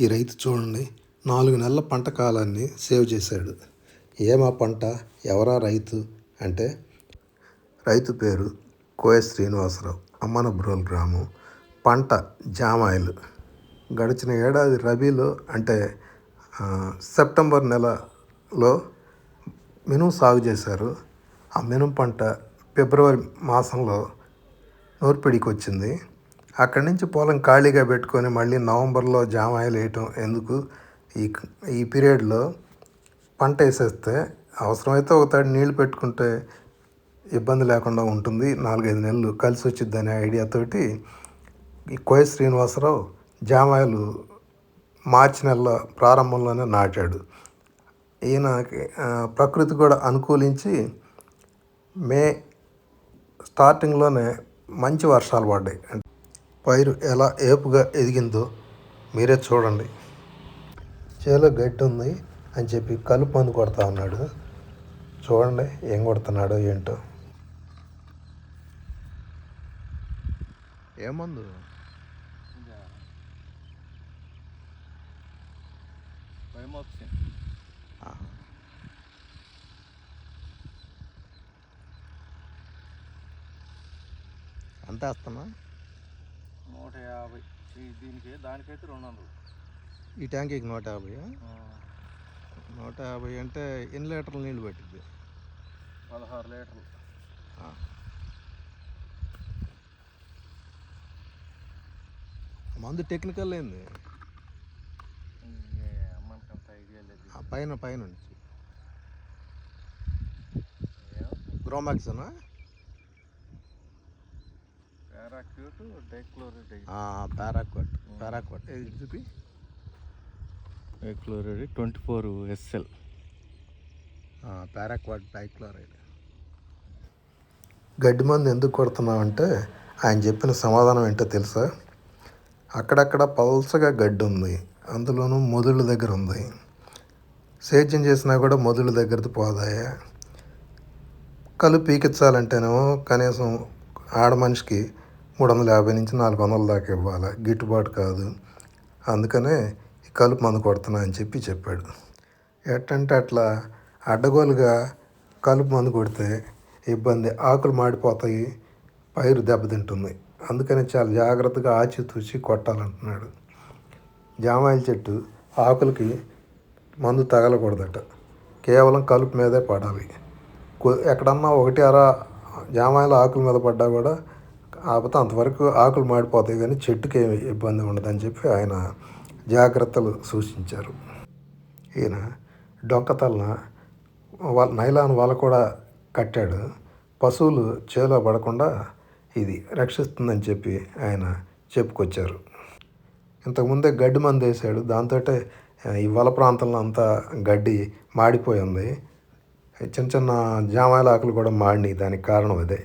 ఈ రైతు చూడండి నాలుగు నెలల పంట కాలాన్ని సేవ్ చేశాడు. ఏమా పంట? ఎవరా రైతు? అంటే రైతు పేరు కోయ శ్రీనివాసరావు అమ్మనబ్రోల్ గ్రామం. పంట జామాయిలు. గడిచిన ఏడాది రబీలో అంటే సెప్టెంబర్ నెలలో మినుము సాగు చేశారు. ఆ మినుము పంట ఫిబ్రవరి మాసంలో నూర్పిడికి వచ్చింది. అక్కడి నుంచి పొలం ఖాళీగా పెట్టుకొని మళ్ళీ నవంబర్లో జామాయిలు వేయటం ఎందుకు? ఈ ఈ పీరియడ్లో పంట వేసేస్తే అవసరమైతే ఒకసారి నీళ్ళు పెట్టుకుంటే ఇబ్బంది లేకుండా ఉంటుంది. నాలుగైదు నెలలు కలిసి వచ్చింది అనే ఐడియాతోటి ఈ కోయ శ్రీనివాసరావు జామాయలు మార్చి నెల ప్రారంభంలోనే నాటాడు. ఈయనకి ప్రకృతి కూడా అనుకూలించి మే స్టార్టింగ్లోనే మంచి వర్షాలు పడ్డాయి. అంటే పైరు ఎలా ఏపుగా ఎదిగిందో మీరే చూడండి. చేలో గడ్డి ఉంది అని చెప్పి కలుపు మందు కొడతా ఉన్నాడు. చూడండి ఏం కొడుతున్నాడో ఏంటో. ఏమందు అంత వేస్తున్నా? నూట యాభై. దీనికి దానికైతే రెండు వందలు ఈ ట్యాంకీకి నూట యాభై నూట యాభై అంటే ఎన్ని లీటర్ల నీళ్ళు పట్టింది పదహారు లీటర్లు. మందు టెక్నికల్ ఏంది? పైన పైన నుంచి గ్రోమాక్సనా? పారాక్యూట్ పారాక్వట్ ఇది చూపి. Dichloride twenty four SL. Paraquat dichloride. గడ్డి మందు ఎందుకు కొడుతున్నామంటే ఆయన చెప్పిన సమాధానం ఏంటో తెలుసా? అక్కడక్కడ పల్సగా గడ్డి ఉంది. అందులోనూ మొదుళ్ళ దగ్గర ఉంది. సేద్యం చేసినా కూడా మొదుళ్ళ దగ్గరది పోదాయా? కలు పీకించాలంటేనేమో కనీసం ఆడ మనిషికి మూడు వందల యాభై నుంచి నాలుగు వందల దాకా ఇవ్వాలి? గిట్టుబాటు కాదు. అందుకనే ఈ కలుపు మందు కొడుతున్నా అని చెప్పి చెప్పాడు. ఎట్టంటే అట్లా అడ్డగోలుగా కలుపు మందు కొడితే ఇబ్బంది. ఆకులు మాడిపోతాయి పైరు దెబ్బతింటుంది. అందుకని చాలా జాగ్రత్తగా ఆచితూచి కొట్టాలంటున్నాడు. జామాయిల చెట్టు ఆకులకి మందు తగలకూడదట. కేవలం కలుపు మీదే పడాలి. ఎక్కడన్నా ఒకటి అర జామాయిల ఆకుల మీద పడ్డా కూడా కాకపోతే అంతవరకు ఆకులు మాడిపోతాయి కానీ చెట్టుకి ఏమి ఇబ్బంది ఉండదని చెప్పి ఆయన జాగ్రత్తలు సూచించారు. ఈయన డొంకతలన వాళ్ళ నైలాన్ వల కూడా కట్టాడు. పశువులు చేలో పడకుండా ఇది రక్షిస్తుందని చెప్పి ఆయన చెప్పుకొచ్చారు. ఇంతకుముందే గడ్డి మందు వేసాడు. దాంతో ఈ వల ప్రాంతంలో అంతా గడ్డి మాడిపోయి ఉంది. చిన్న చిన్న జామాయల ఆకులు కూడా మాడినాయి. దానికి కారణం అదే.